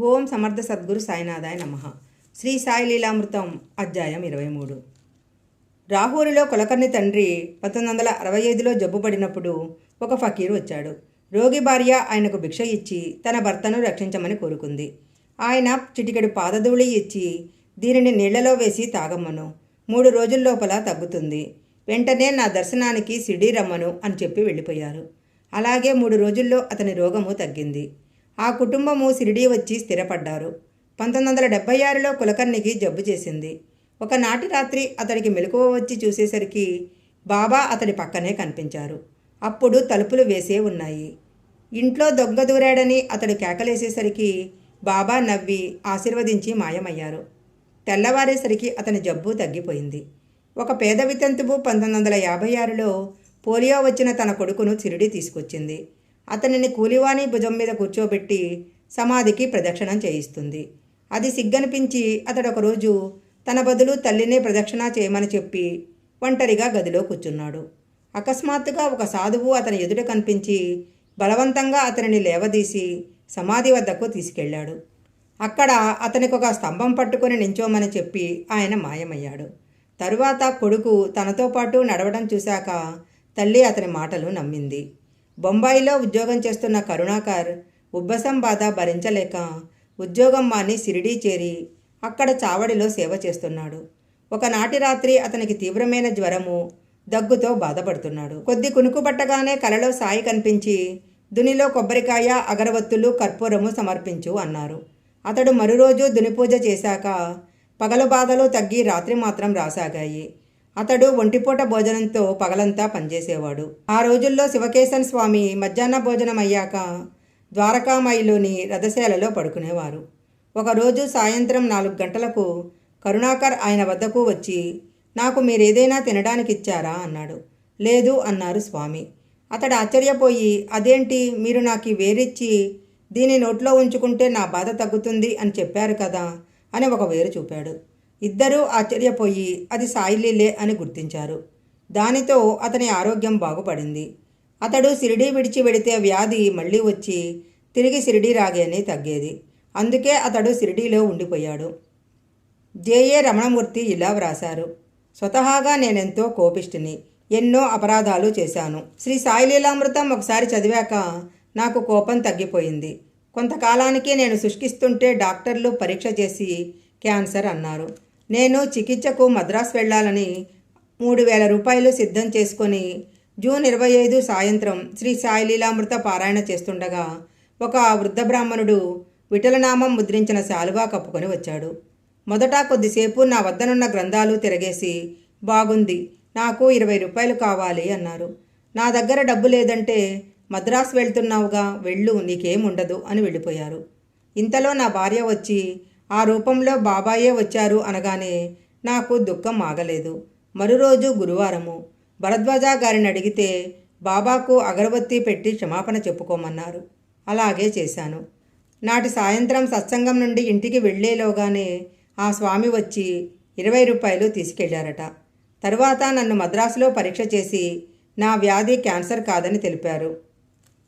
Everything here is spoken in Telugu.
ఓం సమర్థ సద్గురు సాయినాథాయ నమ. శ్రీ సాయి లీలామృతం అధ్యాయం ఇరవై మూడు. రాహూరిలో కులకర్ణి తండ్రి పంతొమ్మిది వందల అరవై ఐదులో జబ్బుపడినప్పుడు ఒక ఫకీరు వచ్చాడు. రోగి భార్య ఆయనకు భిక్ష ఇచ్చి తన భర్తను రక్షించమని కోరుకుంది. ఆయన చిటికెడు పాదధూళి ఇచ్చి దీనిని నీళ్ళలో వేసి తాగమ్మను. మూడు రోజుల లోపల తగ్గుతుంది. వెంటనే నా దర్శనానికి సిడీ రమ్మను అని చెప్పి వెళ్ళిపోయారు. అలాగే మూడు రోజుల్లో అతని రోగము తగ్గింది. ఆ కుటుంబము సిరిడి వచ్చి స్థిరపడ్డారు. పంతొమ్మిది వందల డెబ్బై ఆరులో కులకర్ణికి జబ్బు చేసింది. ఒకనాటి రాత్రి అతడికి మెలకువ వచ్చి చూసేసరికి బాబా అతడి పక్కనే కనిపించారు. అప్పుడు తలుపులు వేసే ఉన్నాయి. ఇంట్లో దొంగ దూరాడని అతడు కేకలేసేసరికి బాబా నవ్వి ఆశీర్వదించి మాయమయ్యారు. తెల్లవారేసరికి అతని జబ్బు తగ్గిపోయింది. ఒక పేద వితంతువు పంతొమ్మిది వందల యాభై ఆరులో పోలియో వచ్చిన తన కొడుకును చిరుడి తీసుకొచ్చింది. అతనిని కూలివాణి భుజం మీద కూర్చోబెట్టి సమాధికి ప్రదక్షిణం చేయిస్తుంది. అది సిగ్గనిపించి అతడు ఒకరోజు తన బదులు తల్లినే ప్రదక్షిణ చేయమని చెప్పి ఒంటరిగా గదిలో కూర్చున్నాడు. అకస్మాత్తుగా ఒక సాధువు అతని ఎదుట కనిపించి బలవంతంగా అతనిని లేవదీసి సమాధి వద్దకు తీసుకెళ్ళాడు. అక్కడ అతనికి ఒక స్తంభం పట్టుకొని నించోమని చెప్పి ఆయన మాయమయ్యాడు. తరువాత కొడుకు తనతో పాటు నడవడం చూశాక తల్లి అతని మాటలు నమ్మింది. బొంబాయిలో ఉద్యోగం చేస్తున్న కరుణాకర్ ఉబ్బసం బాధ భరించలేక ఉద్యోగం మాని సిరిడీ చేరి అక్కడ చావడిలో సేవ చేస్తున్నాడు. ఒకనాటి రాత్రి అతనికి తీవ్రమైన జ్వరము దగ్గుతో బాధపడుతున్నాడు. కొద్ది కునుకుపట్టగానే కలలో సాయి కనిపించి దునిలో కొబ్బరికాయ అగరవత్తులు కర్పూరము సమర్పించు అన్నారు. అతడు మరురోజు దునిపూజ చేశాక పగలు బాధలు తగ్గి రాత్రి మాత్రం రాసాగాయి. అతడు ఒంటిపూట భోజనంతో పగలంతా పనిచేసేవాడు. ఆ రోజుల్లో శివకేశన్ స్వామి మధ్యాహ్న భోజనం అయ్యాక ద్వారకామాయిలోని రథశాలలో పడుకునేవారు. ఒకరోజు సాయంత్రం నాలుగు గంటలకు కరుణాకర్ ఆయన వద్దకు వచ్చి నాకు మీరేదైనా తినడానికి ఇచ్చారా అన్నాడు. లేదు అన్నారు స్వామి. అతడు ఆశ్చర్యపోయి అదేంటి? మీరు నాకు వేరిచ్చి దీని నోట్లో ఉంచుకుంటే నా బాధ తగ్గుతుంది అని చెప్పారు కదా అని ఒక వేరు చూపాడు. ఇద్దరూ ఆశ్చర్యపోయి అది సాయిలీలే అని గుర్తించారు. దానితో అతని ఆరోగ్యం బాగుపడింది. అతడు సిరిడీ విడిచి వెడితే వ్యాధి మళ్ళీ వచ్చి తిరిగి సిరిడీ రాగానే తగ్గేది. అందుకే అతడు సిరిడీలో ఉండిపోయాడు. జేఏ రమణమూర్తి ఇలా వ్రాశారు. స్వతహాగా నేనెంతో కోపిష్టిని. ఎన్నో అపరాధాలు చేశాను. శ్రీ సాయిలీలామృతం ఒకసారి చదివాక నాకు కోపం తగ్గిపోయింది. కొంతకాలానికి నేను శుష్కిస్తుంటే డాక్టర్లు పరీక్ష చేసి క్యాన్సర్ అన్నారు. నేను చికిత్సకు మద్రాసు వెళ్ళాలని మూడు వేల రూపాయలు సిద్ధం చేసుకొని జూన్ ఇరవై ఐదు సాయంత్రం శ్రీ సాయిలీలామృత పారాయణ చేస్తుండగా ఒక వృద్ధ బ్రాహ్మణుడు విఠలనామం ముద్రించిన శాలువా కప్పుకొని వచ్చాడు. మొదట కొద్దిసేపు నా వద్దనున్న గ్రంథాలు తిరగేసి బాగుంది నాకు ఇరవై రూపాయలు కావాలి అన్నారు. నా దగ్గర డబ్బు లేదంటే మద్రాసు వెళ్తున్నావుగా వెళ్ళు నీకేముండదు అని వెళ్ళిపోయారు. ఇంతలో నా భార్య వచ్చి ఆ రూపంలో బాబాయే వచ్చారు అనగానే నాకు దుఃఖం ఆగలేదు. మరురోజు గురువారము. భరద్వాజ గారిని అడిగితే బాబాకు అగరబత్తి పెట్టి క్షమాపణ చెప్పుకోమన్నారు. అలాగే చేశాను. నాటి సాయంత్రం సత్సంగం నుండి ఇంటికి వెళ్ళేలోగానే ఆ స్వామి వచ్చి ఇరవై రూపాయలు తీసుకెళ్ళారట. తరువాత నన్ను మద్రాసులో పరీక్ష చేసి నా వ్యాధి క్యాన్సర్ కాదని తెలిపారు.